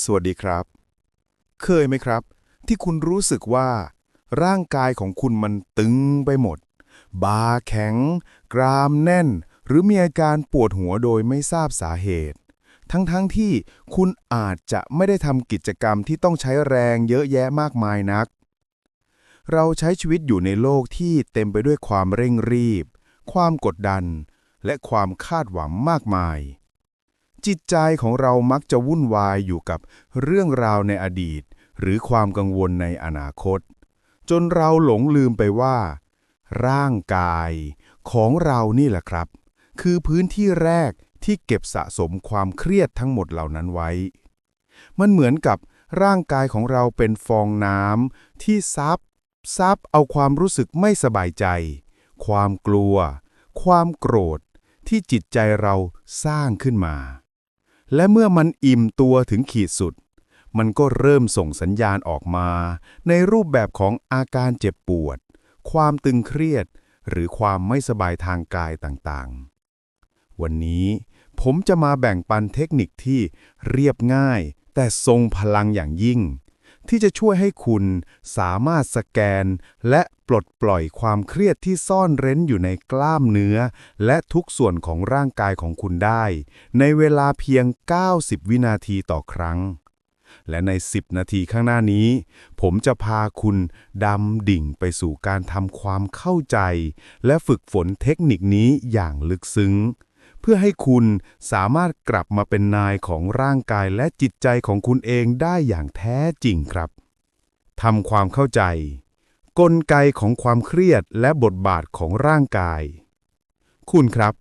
สวัสดีครับ เคยไหมครับ ที่คุณรู้สึกว่า ร่างกายของคุณมันตึงไปหมด บาแข็ง กรามแน่น หรือมีอาการปวดหัวโดยไม่ทราบสาเหตุ ทั้งๆทที่คุณอาจจะไม่ได้ทำกิจกรรมที่ต้องใช้แรงเยอะแยะมากมายนัก เราใช้ชีวิตอยู่ในโลกที่เต็มไปด้วยความเร่งรีบ ความกดดัน และความคาดหวังมากมาย จิตใจของเรามักจะวุ่นวายอยู่กับเรื่องราวในอดีต หรือความกังวลในอนาคต จนเราหลงลืมไปว่า ร่างกายของเรานี่แหละครับ คือพื้นที่แรกที่เก็บสะสมความเครียดทั้งหมดเหล่านั้นไว้ มันเหมือนกับร่างกายของเราเป็นฟองน้ำที่ซับซับเอาความรู้สึกไม่สบายใจ ความกลัว ความโกรธที่จิตใจเราสร้างขึ้นมา และเมื่อมันอิ่มตัวถึงขีดสุด มันก็เริ่มส่งสัญญาณออกมา ในรูปแบบของอาการเจ็บปวด ความตึงเครียด หรือความไม่สบายทางกายต่างๆ วันนี้ผมจะมาแบ่งปันเทคนิคที่เรียบง่าย แต่ทรงพลังอย่างยิ่ง ที่จะช่วยให้คุณสามารถสแกน และปลดปล่อยความเครียดที่ซ่อนเร้นอยู่ในกล้ามเนื้อ และทุกส่วนของร่างกายของคุณได้ ในเวลาเพียง 90 วินาทีต่อครั้ง และใน 10 นาทีข้างหน้านี้ ผมจะพาคุณดำดิ่งไปสู่การทำความเข้าใจ และฝึกฝนเทคนิคนี้อย่างลึกซึ้ง เพื่อให้คุณสามารถกลับมาเป็นนายของร่างกายและจิตใจของคุณเองได้อย่างแท้จริงครับทำความเข้าใจ กลไกของความเครียดและบทบาทของร่างกาย คุณครับ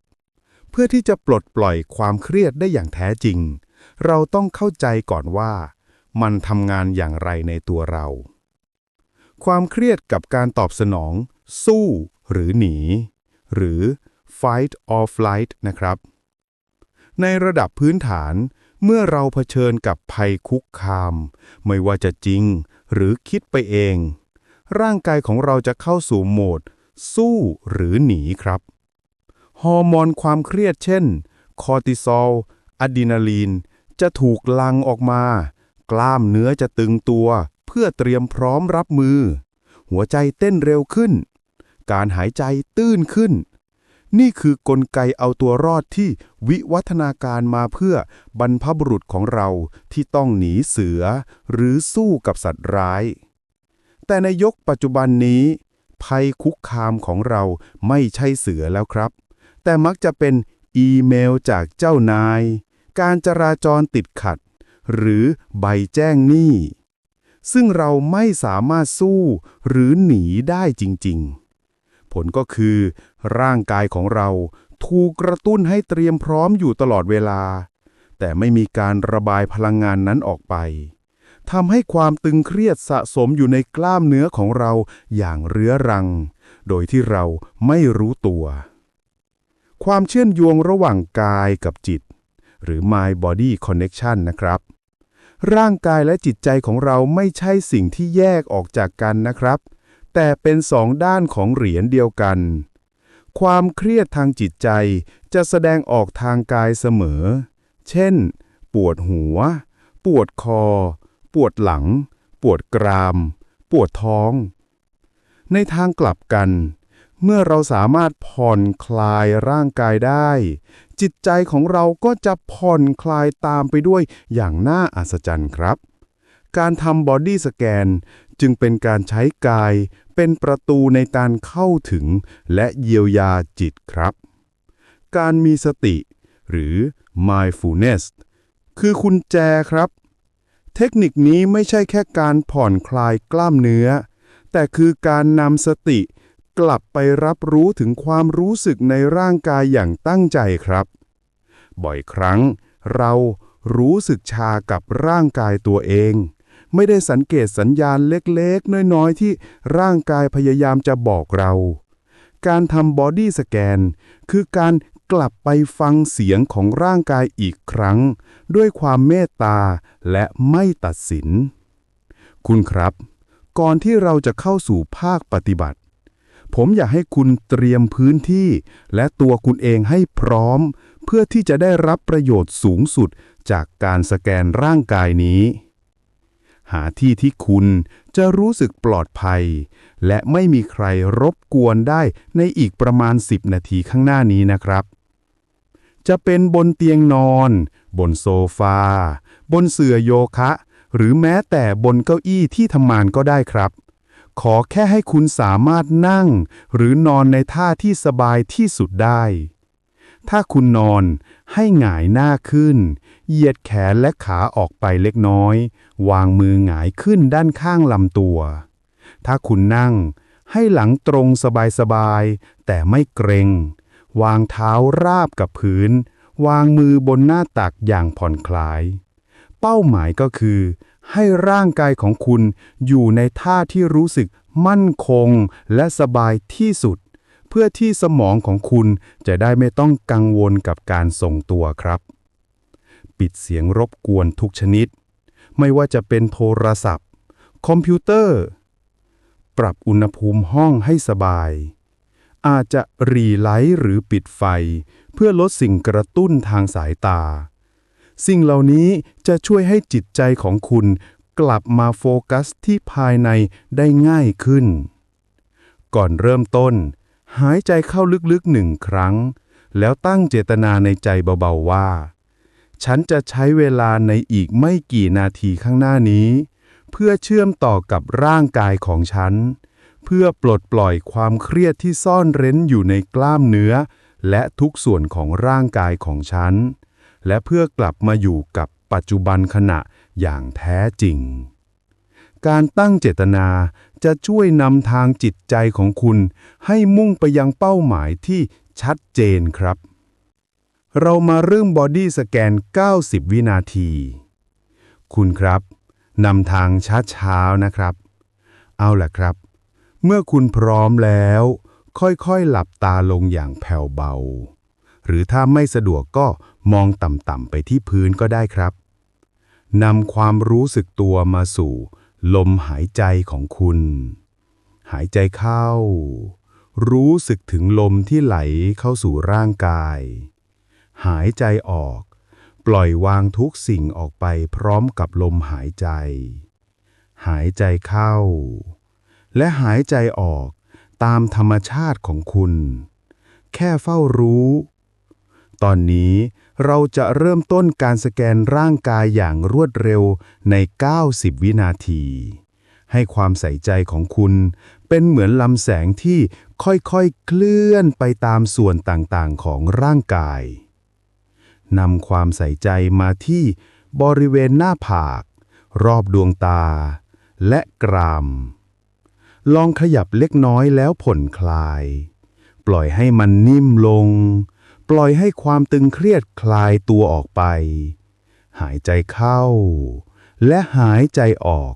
เพื่อที่จะปลดปล่อยความเครียดได้อย่างแท้จริง เราต้องเข้าใจก่อนว่า มันทำงานอย่างไรในตัวเรา ความเครียดกับการตอบสนอง สู้ หรือหนี หรือ fight or flight นะครับ ในระดับพื้นฐาน เมื่อเราเผชิญกับภัยคุกคาม ไม่ว่าจะจริงหรือคิดไปเอง ร่างกายของเราจะเข้าสู่โหมด สู้หรือหนีครับ ฮอร์โมนความเครียดเช่น คอร์ติซอลอะดรีนาลีน จะถูกลังออกมา กล้ามเนื้อจะตึงตัว เพื่อเตรียมพร้อมรับมือ หัวใจเต้นเร็วขึ้น การหายใจตื้นขึ้น นี่คือกลไกเอาตัวรอดที่วิวัฒนาการมาเพื่อบรรพบุรุษของเราที่ต้องหนีเสือ หรือสู้กับสัตว์ร้าย แต่ในยกปัจจุบันนี้ ภัยคุกคามของเราไม่ใช่เสือแล้วครับ แต่มักจะเป็นอีเมลจากเจ้านาย การจราจรติดขัด หรือใบแจ้งหนี้ ซึ่งเราไม่สามารถสู้หรือหนีได้จริง ๆ ผลก็คือ ร่างกายของเราถูกกระตุ้นให้เตรียมพร้อมอยู่ตลอดเวลา แต่ไม่มีการระบายพลังงานนั้นออกไปทำให้ความตึงเครียดสะสมอยู่ในกล้ามเนื้อของเราอย่างเรื้อรัง โดยที่เราไม่รู้ตัว ความเชื่อมโยงระหว่างกายกับจิต หรือ mind body connection นะครับ ร่างกายและจิตใจของเราไม่ใช่สิ่งที่แยกออกจากกันนะครับ แต่เป็นสองด้านของเหรียญเดียวกัน ความเครียดทางจิตใจจะแสดงออกทางกายเสมอ เช่น ปวดหัว ปวดคอ ปวดหลัง ปวดกราม ปวดท้อง ในทางกลับกัน เมื่อเราสามารถผ่อนคลายร่างกายได้ จิตใจของเราก็จะผ่อนคลายตามไปด้วยอย่างน่าอัศจรรย์ครับ การทำบอดี้สแกนจึงเป็นการใช้กายเป็นประตูในการเข้าถึงและเยียวยาจิตครับ การมีสติ หรือ mindfulness คือคุณแจครับ เทคนิคนี้ไม่ใช่แค่การผ่อนคลายกล้ามเนื้อ แต่คือการนำสติกลับไปรับรู้ถึงความรู้สึกในร่างกายอย่างตั้งใจครับ บ่อยครั้งเรารู้สึกชากับร่างกายตัวเอง ไม่ได้สังเกตสัญญาณเล็กๆ น้อยๆ ที่ร่างกายพยายามจะบอกเรา การทำบอดี้สแกนคือการกลับไปฟังเสียงของร่างกายอีกครั้ง ด้วยความเมตตาและไม่ตัดสิน คุณครับ ก่อนที่เราจะเข้าสู่ภาคปฏิบัติ ผมอยากให้คุณเตรียมพื้นที่ และตัวคุณเองให้พร้อม เพื่อที่จะได้รับประโยชน์สูงสุดจากการสแกนร่างกายนี้ หาที่ที่คุณจะรู้สึกปลอดภัย และไม่มีใครรบกวนได้ในอีกประมาณ 10 นาทีข้างหน้านี้นะครับ จะเป็นบนเตียงนอน บนโซฟา บนเสื่อโยคะ หรือแม้แต่บนเก้าอี้ที่ทำงานก็ได้ครับ ขอแค่ให้คุณสามารถนั่ง หรือนอนในท่าที่สบายที่สุดได้ ถ้าคุณนอนให้หงายหน้าขึ้น เหยียดแขนและขาออกไปเล็กน้อย วางมือหงายขึ้นด้านข้างลำตัว ถ้าคุณนั่งให้หลังตรงสบายๆ แต่ไม่เกรง วางเท้าราบกับพื้น วางมือบนหน้าตักอย่างผ่อนคลาย เป้าหมายก็คือ ให้ร่างกายของคุณอยู่ในท่าที่รู้สึกมั่นคงและสบายที่สุด เพื่อที่สมองของคุณจะได้ไม่ต้องกังวลกับการทรงตัวครับ ปิดเสียงรบกวนทุกชนิด ไม่ว่าจะเป็นโทรศัพท์ คอมพิวเตอร์ ปรับอุณหภูมิห้องให้สบาย อาจจะรีไลท์หรือปิดไฟ เพื่อลดสิ่งกระตุ้นทางสายตา สิ่งเหล่านี้จะช่วยให้จิตใจของคุณกลับมาโฟกัสที่ภายในได้ง่ายขึ้น ก่อนเริ่มต้น หายใจเข้าลึกๆหนึ่งครั้ง แล้วตั้งเจตนาในใจเบาๆว่า ฉันจะใช้เวลาในอีกไม่กี่นาทีข้างหน้านี้ เพื่อเชื่อมต่อกับร่างกายของฉัน เพื่อปลดปล่อยความเครียดที่ซ่อนเร้นอยู่ในกล้ามเนื้อ และทุกส่วนของร่างกายของฉัน และเพื่อกลับมาอยู่กับปัจจุบันขณะอย่างแท้จริง การตั้งเจตนาจะช่วยนำทางจิตใจของคุณ ให้มุ่งไปยังเป้าหมายที่ชัดเจนครับ เรามาเริ่มบอดี้สแกน 90 วินาที คุณครับนำทางช้าๆนะครับ เอาล่ะครับ เมื่อคุณพร้อมแล้ว ค่อยๆหลับตาลงอย่างแผ่วเบา หรือถ้าไม่สะดวกก็มองต่ำๆไปที่พื้นก็ได้ครับนำความรู้สึกตัวมาสู่ ลมหายใจของคุณ หายใจเข้า รู้สึกถึงลมที่ไหลเข้าสู่ร่างกาย หายใจออก ปล่อยวางทุกสิ่งออกไปพร้อมกับลมหายใจ หายใจเข้า และหายใจออกตามธรรมชาติของคุณ แค่เฝ้ารู้ ตอนนี้ เราจะเริ่มต้นการสแกนร่างกายอย่างรวดเร็วใน 90 วินาที ให้ความใส่ใจของคุณเป็นเหมือนลำแสงที่ค่อยๆ เคลื่อนไปตามส่วนต่างๆ ของร่างกาย นำความใส่ใจมาที่บริเวณหน้าผาก รอบดวงตา และกราม ลองขยับเล็กน้อยแล้วผ่อนคลาย ปล่อยให้มันนิ่มลง ปล่อยให้ความตึงเครียดคลายตัวออกไป หายใจเข้า และหายใจออก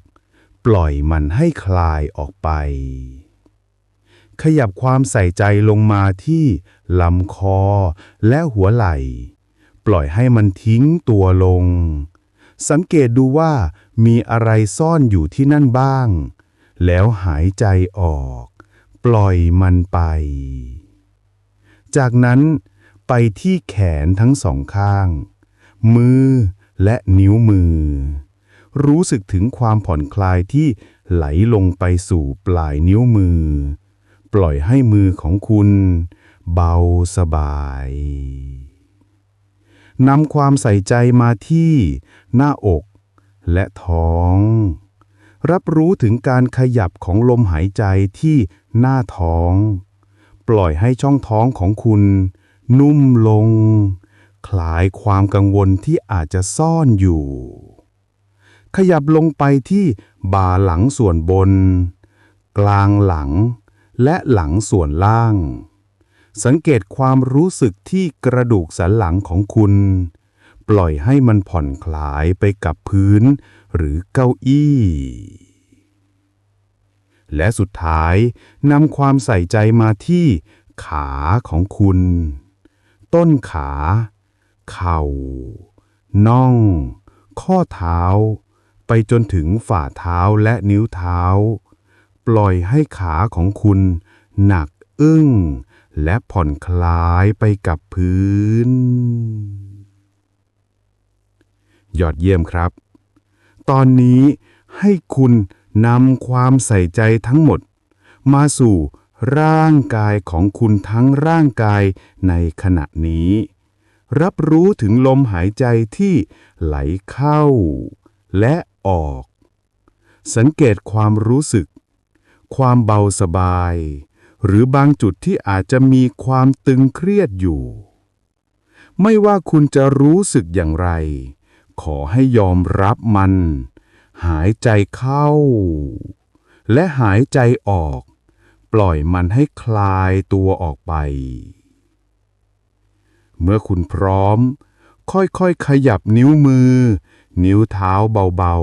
ปล่อยมันให้คลายออกไป ขยับความใส่ใจลงมาที่ลำคอและหัวไหล่ ปล่อยให้มันทิ้งตัวลง สังเกตดูว่ามีอะไรซ่อนอยู่ที่นั่นบ้าง แล้วหายใจออก ปล่อยมันไป จากนั้น ไปที่แขนทั้งสองข้าง มือและนิ้วมือ รู้สึกถึงความผ่อนคลายที่ไหลลงไปสู่ปลายนิ้วมือ ปล่อยให้มือของคุณ เบาสบายนำความใส่ใจมาที่ หน้าอกและท้อง รับรู้ถึงการขยับของลมหายใจที่หน้าท้อง ปล่อยให้ช่องท้องของคุณ นุ่มลง คลายความกังวลที่อาจจะซ่อนอยู่ ขยับลงไปที่บ่าหลังส่วนบน กลางหลัง และหลังส่วนล่าง สังเกตความรู้สึกที่กระดูกสันหลังของคุณ ปล่อยให้มันผ่อนคลายไปกับพื้น หรือเก้าอี้และสุดท้ายนำความใส่ใจมาที่ขาของคุณ ต้นขา เข่า น่อง ข้อเท้า ไปจนถึงฝ่าเท้าและนิ้วเท้า ปล่อยให้ขาของคุณหนักอึ้ง และผ่อนคลายไปกับพื้น ยอดเยี่ยมครับ ตอนนี้ให้คุณนำความใส่ใจทั้งหมด มาสู่ ร่างกายของคุณทั้งร่างกายในขณะนี้ รับรู้ถึงลมหายใจที่ไหลเข้า และออก สังเกตความรู้สึก ความเบาสบาย หรือบางจุดที่อาจจะมีความตึงเครียดอยู่ ไม่ว่าคุณจะรู้สึกอย่างไร ขอให้ยอมรับมัน หายใจเข้า และหายใจออก ปล่อยมันให้คลายตัวออกไป เมื่อคุณพร้อม ค่อยๆขยับนิ้วมือ นิ้วเท้าเบา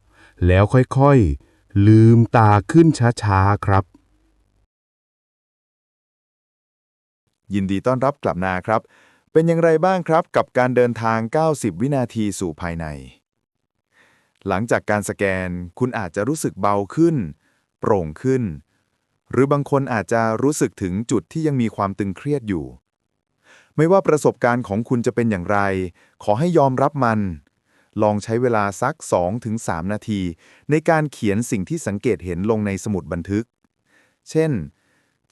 ๆ แล้วค่อยๆ ลืมตาขึ้นช้าๆ ครับ ยินดีต้อนรับกลับนาครับ เป็นอย่างไรบ้างครับกับการเดินทาง 90 วินาทีสู่ภายใน หลังจากการสแกนคุณอาจจะรู้สึกเบาขึ้น โปร่งขึ้น หรือบางคนอาจจะรู้สึกถึงจุดที่ยังมีความตึงเครียดอยู่ ไม่ว่าประสบการณ์ของคุณจะเป็นอย่างไร ขอให้ยอมรับมัน ลองใช้เวลาสัก 2-3 นาที ในการเขียนสิ่งที่สังเกตเห็นลงในสมุดบันทึก เช่น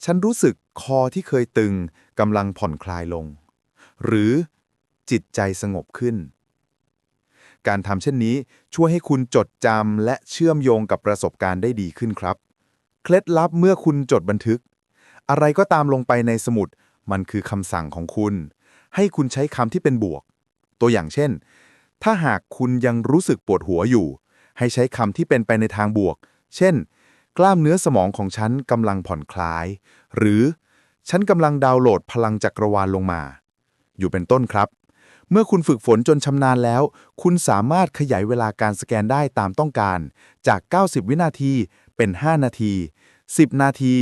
ฉันรู้สึกคอที่เคยตึงกำลังผ่อนคลายลง หรือจิตใจสงบขึ้น การทำเช่นนี้ช่วยให้คุณจดจำและเชื่อมโยงกับประสบการณ์ได้ดีขึ้นครับ เคล็ดลับเมื่อคุณจดบันทึก อะไรก็ตามลงไปในสมุด มันคือคำสั่งของคุณ ให้คุณใช้คำที่เป็นบวก ตัวอย่างเช่น ถ้าหากคุณยังรู้สึกปวดหัวอยู่ ให้ใช้คำที่เป็นไปในทางบวก เช่น กล้ามเนื้อสมองของฉันกำลังผ่อนคลาย หรือฉันกำลังดาวน์โหลดพลังจักรวาลลงมา อยู่เป็นต้นครับ เมื่อคุณฝึกฝนจนชำนาญแล้ว คุณสามารถขยายเวลาการสแกนได้ตามต้องการ จาก 90 วินาทีเป็น 5 นาที 10 นาที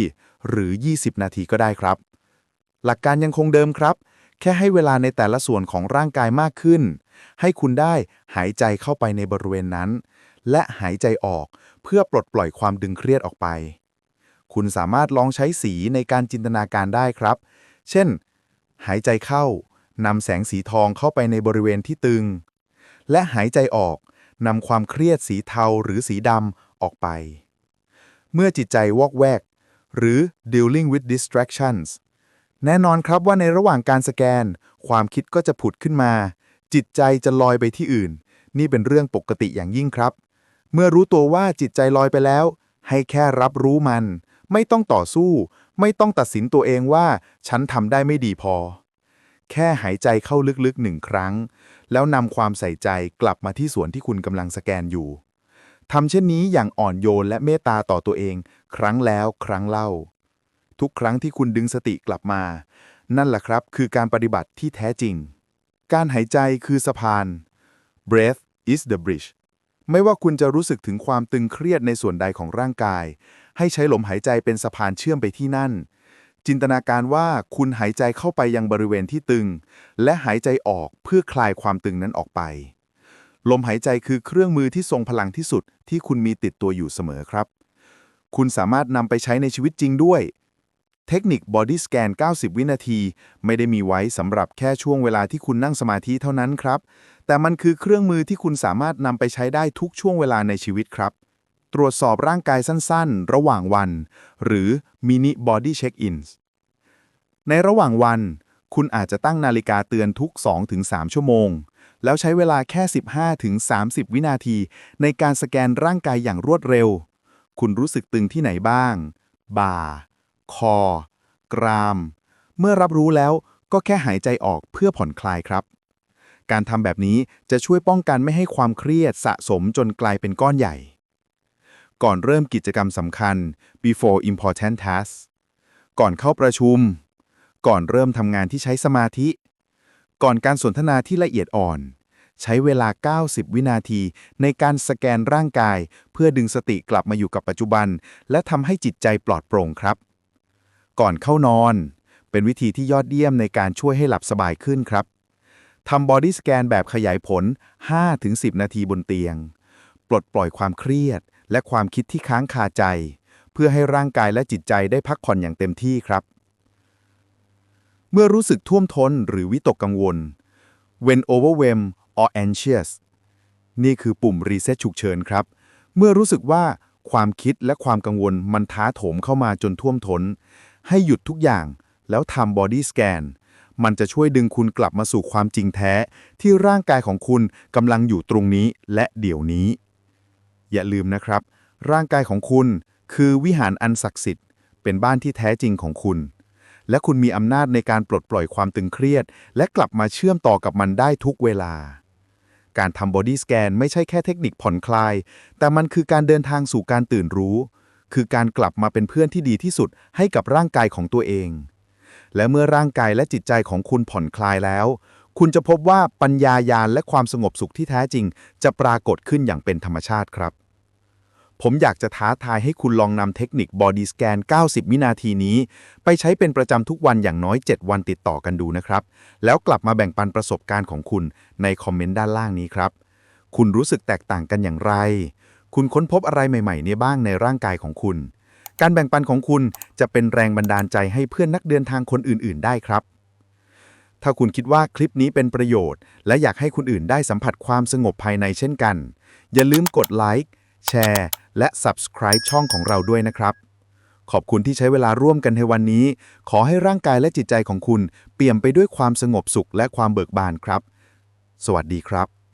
หรือ 20 นาทีก็ได้ครับ หลักการยังคงเดิมครับ แค่ให้เวลาในแต่ละส่วนของร่างกายมากขึ้น ให้คุณได้หายใจเข้าไปในบริเวณนั้น และหายใจออกเพื่อปลดปล่อยความดึงเครียดออกไป คุณสามารถลองใช้สีในการจินตนาการได้ครับ เช่น หายใจเข้า นำแสงสีทองเข้าไปในบริเวณที่ตึง และหายใจออกนำความเครียดสีเทาหรือสีดำออกไป เมื่อจิตใจวอกแวก หรือ dealing with distractions แน่นอนครับว่าในระหว่างการสแกน ความคิดก็จะผุดขึ้นมา จิตใจจะลอยไปที่อื่น นี่เป็นเรื่องปกติอย่างยิ่งครับ เมื่อรู้ตัวว่าจิตใจลอยไปแล้ว ให้แค่รับรู้มัน ไม่ต้องต่อสู้ ไม่ต้องตัดสินตัวเองว่า ฉันทำได้ไม่ดีพอ แค่หายใจเข้าลึกๆหนึ่งครั้ง แล้วนำความใส่ใจกลับมาที่ส่วนที่คุณกำลังสแกนอยู่ทำเช่นนี้อย่างอ่อนโยนและเมตตาต่อตัวเอง ครั้งแล้วครั้งเล่า ทุกครั้งที่คุณดึงสติกลับมา นั่นแหละครับคือการปฏิบัติที่แท้จริง การหายใจคือสะพาน breath is the bridge ไม่ว่าคุณจะรู้สึกถึงความตึงเครียดในส่วนใดของร่างกาย ให้ใช้ลมหายใจเป็นสะพานเชื่อมไปที่นั่น จินตนาการว่าคุณหายใจเข้าไปยังบริเวณที่ตึง และหายใจออกเพื่อคลายความตึงนั้นออกไป ลมหายใจคือเครื่องมือที่ทรงพลังที่สุดที่คุณมีติดตัวอยู่เสมอครับ คุณสามารถนำไปใช้ในชีวิตจริงด้วย เทคนิค Body Scan 90 วินาที ไม่ได้มีไว้สำหรับแค่ช่วงเวลาที่คุณนั่งสมาธิเท่านั้นครับ แต่มันคือเครื่องมือที่คุณสามารถนำไปใช้ได้ทุกช่วงเวลาในชีวิตครับ ตรวจสอบร่างกายสั้นๆ ระหว่างวัน หรือ Mini Body Check-ins ในระหว่างวัน คุณอาจจะตั้งนาฬิกาเตือนทุก 2-3 ชั่วโมง แล้วใช้เวลาแค่ 15-30 วินาที ในการสแกนร่างกายอย่างรวดเร็ว คุณรู้สึกตึงที่ไหนบ้าง บ่า คอ กราม เมื่อรับรู้แล้วก็แค่หายใจออกเพื่อผ่อนคลายครับ การทำแบบนี้จะช่วยป้องกันไม่ให้ความเครียดสะสมจนกลายเป็นก้อนใหญ่ ก่อนเริ่มกิจกรรมสำคัญ before important tasks ก่อนเข้าประชุม ก่อนเริ่มทำงานที่ใช้สมาธิ ก่อนการสนทนาที่ละเอียดอ่อน ใช้เวลา 90 วินาที ในการสแกนร่างกาย เพื่อดึงสติกลับมาอยู่กับปัจจุบัน และทำให้จิตใจปลอดโปร่งครับ ก่อนเข้านอน เป็นวิธีที่ยอดเยี่ยมในการช่วยให้หลับสบายขึ้นครับทำบอดี้สแกนแบบขยายผล 5-10 นาทีบนเตียง ปลดปล่อยความเครียด และความคิดที่ค้างคาใจ เพื่อให้ร่างกายและจิตใจได้พักผ่อนอย่างเต็มที่ครับ เมื่อรู้สึกท่วมท้นหรือวิตกกังวล when overwhelmed or anxious นี่คือปุ่มรีเซ็ตฉุกเฉินครับ เมื่อรู้สึกว่าความคิดและความกังวลมันท้าโถมเข้ามาจนท่วมท้น ให้หยุดทุกอย่างแล้วทำบอดี้สแกนมันจะช่วยดึงคุณกลับมาสู่ความจริงแท้ ที่ร่างกายของคุณกำลังอยู่ตรงนี้และเดี๋ยวนี้ อย่าลืมนะครับ ร่างกายของคุณคือวิหารอันศักดิ์สิทธิ์ เป็นบ้านที่แท้จริงของคุณ และคุณมีอำนาจในการปลดปล่อยความตึงเครียด และกลับมาเชื่อมต่อกับมันได้ทุกเวลา การทำบอดี้สแกนไม่ใช่แค่เทคนิคผ่อนคลาย แต่มันคือการเดินทางสู่การตื่นรู้ คือการกลับมาเป็นเพื่อนที่ดีที่สุดให้กับร่างกายของตัวเอง และเมื่อร่างกายและจิตใจของคุณผ่อนคลายแล้ว คุณจะพบว่าปัญญายาณและความสงบสุขที่แท้จริง จะปรากฏขึ้นอย่างเป็นธรรมชาติครับ ผมอยากจะท้าทายให้คุณลองนำเทคนิค Body Scan 90 วินาทีนี้ ไปใช้เป็นประจำทุกวันอย่างน้อย 7 วันติดต่อกันดูนะครับ แล้วกลับมาแบ่งปันประสบการณ์ของคุณในคอมเมนต์ด้านล่างนี้ครับ คุณรู้สึกแตกต่างกันอย่างไร คุณค้นพบอะไรใหม่ๆเนี่ยบ้างในร่างกายของคุณ การแบ่งปันของคุณจะเป็นแรงบันดาลใจให้เพื่อนนักเดินทางคนอื่น ๆ ได้ครับ ถ้าคุณคิดว่าคลิปนี้เป็นประโยชน์ และอยากให้คนอื่นได้สัมผัสความสงบภายในเช่นกัน อย่าลืมกดไลค์แชร์ และ Subscribe ช่องของเราด้วยนะครับ ขอบคุณที่ใช้เวลาร่วมกันในวันนี้ ขอให้ร่างกายและจิตใจของคุณ เปี่ยมไปด้วยความสงบสุขและความเบิกบานครับ สวัสดีครับ